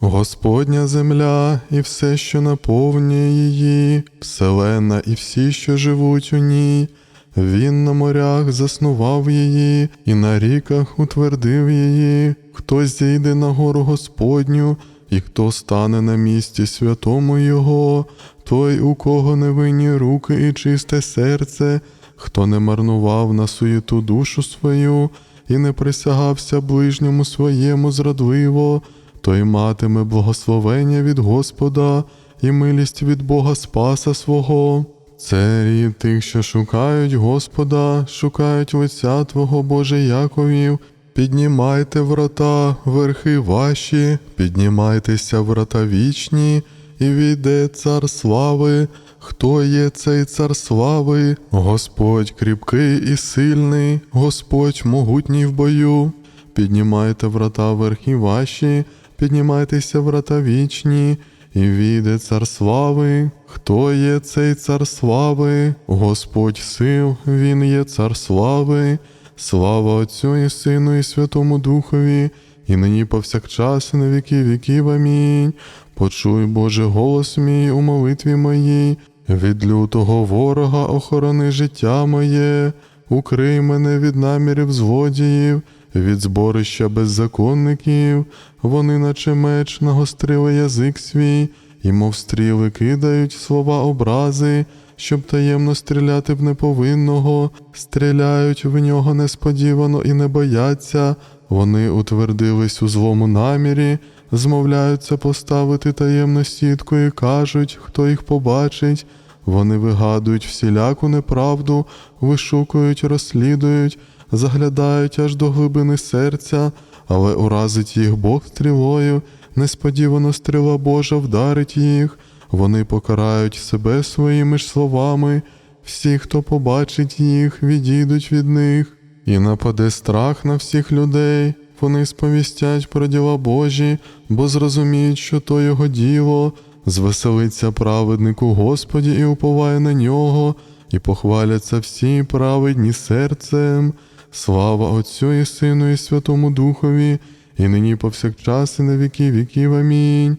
Господня земля і все, що наповнює її, вселена і всі, що живуть у ній. Він на морях заснував її, і на ріках утвердив її. Хто зійде на гору Господню, і хто стане на місці святому Його, той, у кого невинні руки і чисте серце, хто не марнував на суєту душу свою і не присягався ближньому своєму зрадливо, той матиме благословення від Господа і милість від Бога Спаса свого. Це тих, що шукають Господа, шукають лиця Твого Боже Яковів. Піднімайте врата, верхи ваші, піднімайтеся врата вічні, і війде цар слави. Хто є цей цар слави? Господь кріпкий і сильний, Господь могутній в бою. Піднімайте врата верхи ваші, піднімайтеся врата вічні, і війде цар слави. Хто є цей цар слави? Господь сил, Він є цар слави. Слава Отцю і Сину, і Святому Духові, і нині повсякчас, і на віки віків. Амінь. Почуй, Боже, голос мій у молитві моїй, від лютого ворога охорони життя моє, укрий мене від намірів злодіїв, від зборища беззаконників, вони, наче меч, нагострили язик свій, і мов стріли кидають слова образи, щоб таємно стріляти в неповинного, стріляють в нього несподівано і не бояться. Вони утвердились у злому намірі, змовляються поставити таємну сітку і кажуть, хто їх побачить. Вони вигадують всіляку неправду, вишукують, розслідують, заглядають аж до глибини серця, але уразить їх Бог стрілою, несподівано стріла Божа вдарить їх. Вони покарають себе своїми ж словами. Всі, хто побачить їх, відійдуть від них, і нападе страх на всіх людей. Вони сповістять про діла Божі, бо зрозуміють, що то його діло, звеселиться праведник у Господі і уповає на нього, і похваляться всі праведні серцем. Слава Отцю і Сину, і Святому Духові, і нині повсякчас, і на віки віків. Амінь.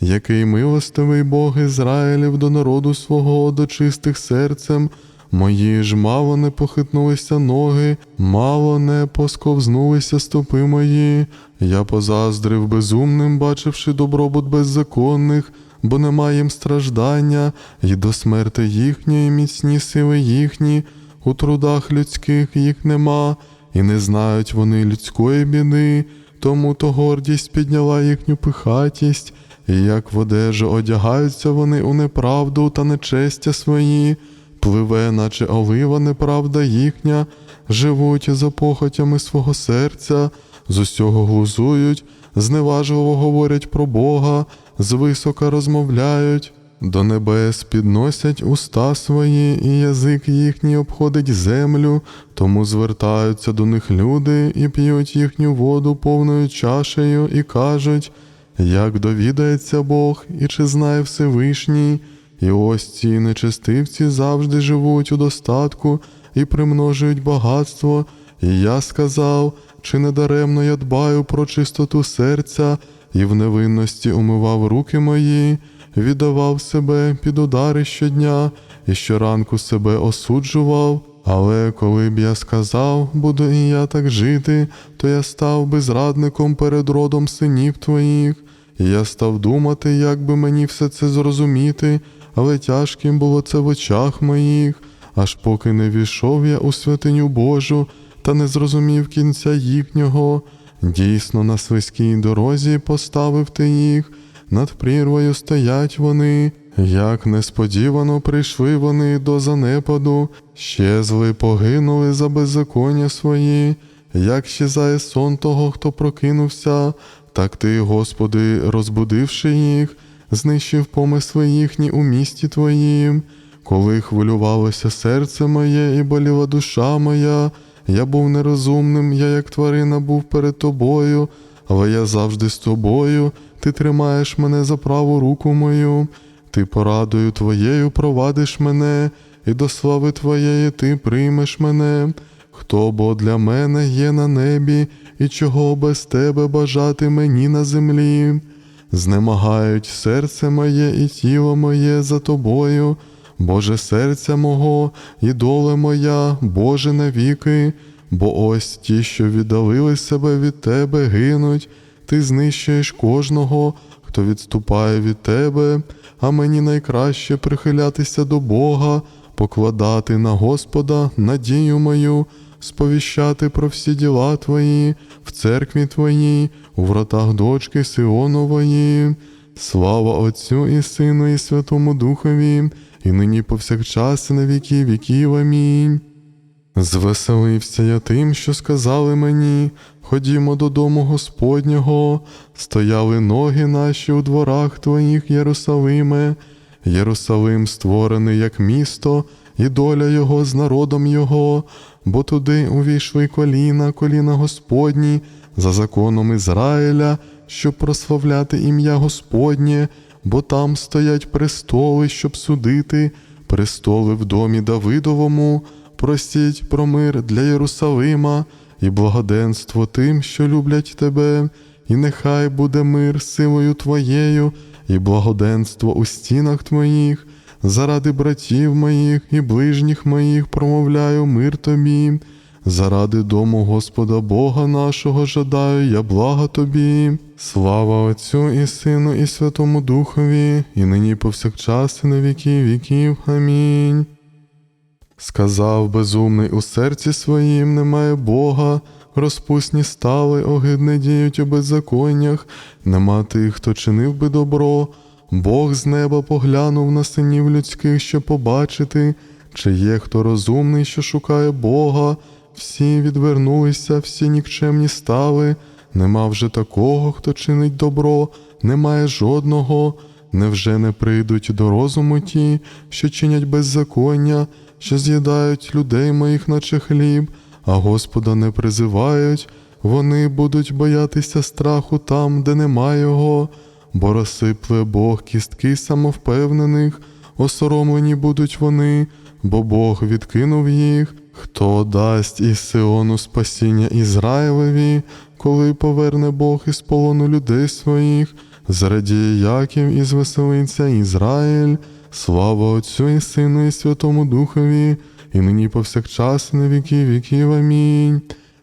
Який милостивий Бог Ізраїлів до народу свого, до чистих серцем, мої ж мало не похитнулися ноги, мало не посковзнулися стопи мої. Я позаздрив безумним, бачивши добробут беззаконних, бо нема їм страждання, і до смерти їхньої міцні сили їхні, у трудах людських їх нема, і не знають вони людської біди, тому то гордість підняла їхню пихатість. І як в одежу одягаються вони у неправду та нечестя свої, пливе, наче олива неправда їхня, живуть за похотями свого серця, з усього глузують, зневажливо говорять про Бога, звисока розмовляють, до небес підносять уста свої, і язик їхній обходить землю, тому звертаються до них люди і п'ють їхню воду повною чашею, і кажуть. Як довідається Бог і чи знає Всевишній, і ось ці нечестивці завжди живуть у достатку і примножують багатство, і я сказав, чи не даремно я дбаю про чистоту серця? І в невинності умивав руки мої, віддавав себе під удари щодня, і щоранку себе осуджував. Але коли б я сказав, буду і я так жити, то я став би зрадником перед родом синів твоїх. І я став думати, як би мені все це зрозуміти, але тяжким було це в очах моїх, аж поки не війшов я у святиню Божу та не зрозумів кінця їхнього. Дійсно, на свиській дорозі поставив ти їх, над прірвою стоять вони, як несподівано прийшли вони до занепаду, щезли, погинули за беззаконня свої, як щезає сон того, хто прокинувся. Так ти, Господи, розбудивши їх, знищив помисли їхні у місті Твоїм, коли хвилювалося серце моє і боліла душа моя, я був нерозумним, я, як тварина, був перед тобою, але я завжди з тобою, ти тримаєш мене за праву руку мою, ти порадою твоєю провадиш мене, і до слави Твоєї ти приймеш мене. Хто бо для мене є на небі, і чого без тебе бажати мені на землі? знемагають серце моє і тіло моє за тобою. Боже серця мого і доле моя, Боже навіки, бо ось ті, що віддалили себе від Тебе, гинуть, ти знищуєш кожного, хто відступає від Тебе, а мені найкраще прихилятися до Бога, покладати на Господа надію мою, сповіщати про всі діла Твої в церкві Твоїй, у вратах дочки Сионової. Слава Отцю і Сину, і Святому Духові, і нині повсякчас, і на віки віків. Амінь. Звеселився я тим, що сказали мені, ходімо додому Господнього, стояли ноги наші у дворах твоїх, Єрусалиме, Єрусалим створений як місто, і доля його з народом його, бо туди увійшли коліна, коліна Господні, за законом Ізраїля, щоб прославляти ім'я Господнє, бо там стоять престоли, щоб судити, престоли в домі Давидовому, простіть про мир для Єрусалима і благоденство тим, що люблять тебе, і нехай буде мир силою твоєю, і благоденство у стінах твоїх, заради братів моїх і ближніх моїх промовляю мир тобі. Заради дому Господа Бога нашого жадаю я блага тобі. Слава Отцю і Сину, і Святому Духові, і нині повсякчас, і на віки віків. Амінь. Сказав безумний у серці своїм немає Бога, розпусні стали, огидне діють у беззаконнях, нема тих, хто чинив би добро. Бог з неба поглянув на синів людських, щоб побачити, чи є хто розумний, що шукає Бога. Всі відвернулися, всі нікчемні стали. Нема вже такого, хто чинить добро, немає жодного. Невже не прийдуть до розуму ті, що чинять беззаконня, що з'їдають людей моїх, наче хліб, а Господа не призивають, вони будуть боятися страху там, де нема його, бо розсипле Бог кістки самовпевнених, осоромлені будуть вони, бо Бог відкинув їх. Хто дасть із Сиону спасіння Ізраїлеві, коли поверне Бог із полону людей своїх, зрадіє Яків і звеселиться Ізраїль, слава Отцю і Сину, і Святому Духові, і нині повсякчас і на віки віків. Амінь.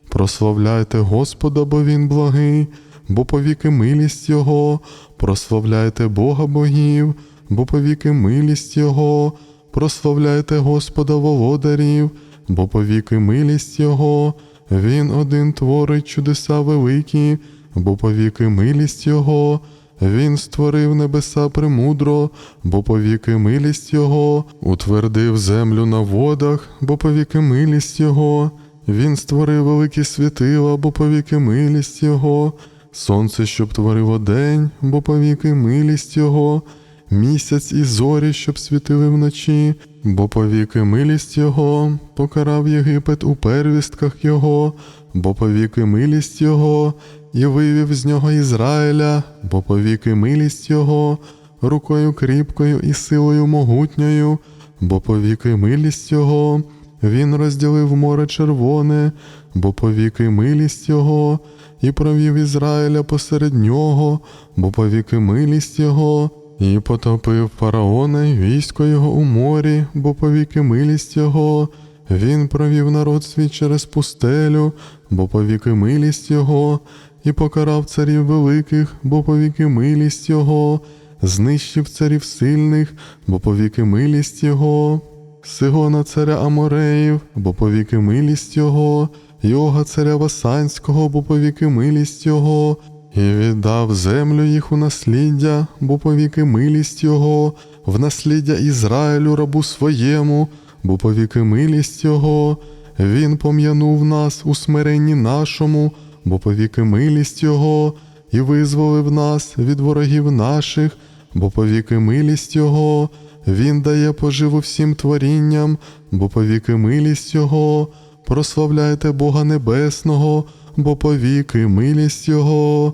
Прославляйте Господа, бо Він благий, бо повіки милість Його, прославляйте Бога богів, бо повіки милість Його, прославляйте Господа володарів, бо повіки милість Його, Він один творить чудеса великі, бо повіки милість Його, Він створив небеса премудро, бо повіки милість Його, утвердив землю на водах, бо повіки милість Його, Він створив великі світила, бо повіки милість Його, сонце, щоб творило день, бо повіки милість Його, місяць і зорі, щоб світили вночі, бо повіки милість Його, покарав Єгипет у первістках Його, бо повіки милість Його, і вивів з нього Ізраїля, бо повіки милість Його, рукою кріпкою і силою могутньою, бо повіки милість Його, він розділив море червоне, бо повіки милість Його, і провів Ізраїля посеред нього, бо повіки милість Його, і потопив фараона й військо його у морі, бо повіки милість Його. Він провів народ свій через пустелю, бо повіки милість Його, і покарав царів великих, бо повіки милість Його, знищив царів сильних, бо повіки милість Його, Сигона царя Амореїв, бо повіки милість Його, Йога царя Васанського, бо повіки милість Його, і віддав землю їх у насліддя, бо повіки милість Його, в насліддя Ізраїлю рабу своєму, бо повіки милість Його, Він пом'янув нас у смиренні нашому, бо повіки милість Його, і визволив нас від ворогів наших, бо повіки милість Його, Він дає поживу всім творінням, бо повіки милість Його, прославляйте Бога Небесного, бо повіки милість Його.